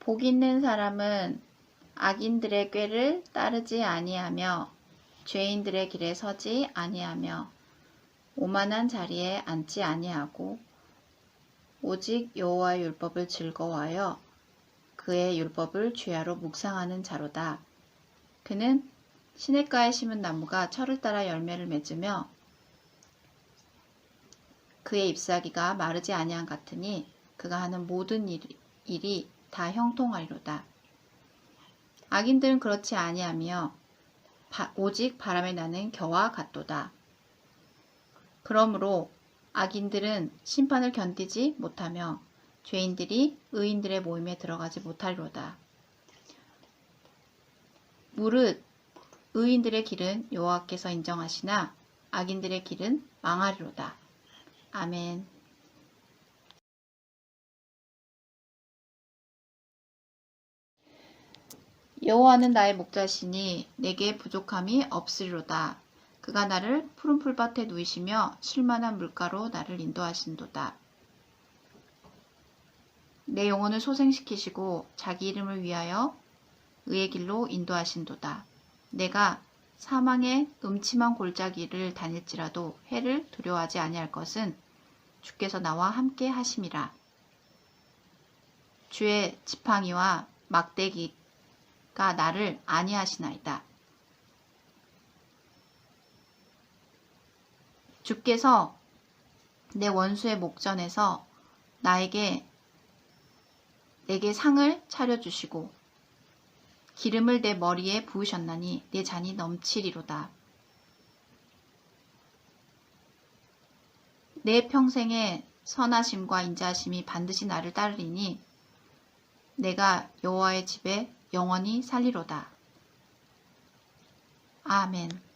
복 있는 사람은 악인들의 꾀를 따르지 아니하며 죄인들의 길에 서지 아니하며 오만한 자리에 앉지 아니하고 오직 여호와의 율법을 즐거워하여 그의 율법을 주야로 묵상하는 자로다. 그는 시냇가에 심은 나무가 철을 따라 열매를 맺으며 그의 잎사귀가 마르지 아니한 같으니 그가 하는 모든 일, 일이 다 형통하리로다. 악인들은 그렇지 아니하며 바- 오직 바람에 나는 겨와 같도다. 그러므로 악인들은 심판을 견디지 못하며 죄인들이 의인들의 모임에 들어가지 못하리로다. 무릇 의인들의 길은 여호와께서 인정하시나 악인들의 길은 망하리로다. 아멘. 여호와는 나의 목자시니 내게 부족함이 없으리로다. 그가 나를 푸른 풀밭에 누이시며 쉴만한 물가로 나를 인도하신도다. 내 영혼을 소생시키시고 자기 이름을 위하여 의의 길로 인도하신도다. 내가 사망의 음침한 골짜기를 다닐지라도 해를 두려워하지 아니할 것은 주께서 나와 함께 하심이라. 주의 지팡이와 막대기 가 나를 안위하시나이다. 주께서 내 원수의 목전에서 나에게 내게 상을 차려주시고 기름을 내 머리에 부으셨나니 내 잔이 넘치리로다. 내 평생의 선하심과 인자하심이 반드시 나를 따르리니 내가 여호와의 집에 영원히 살리로다. 아멘.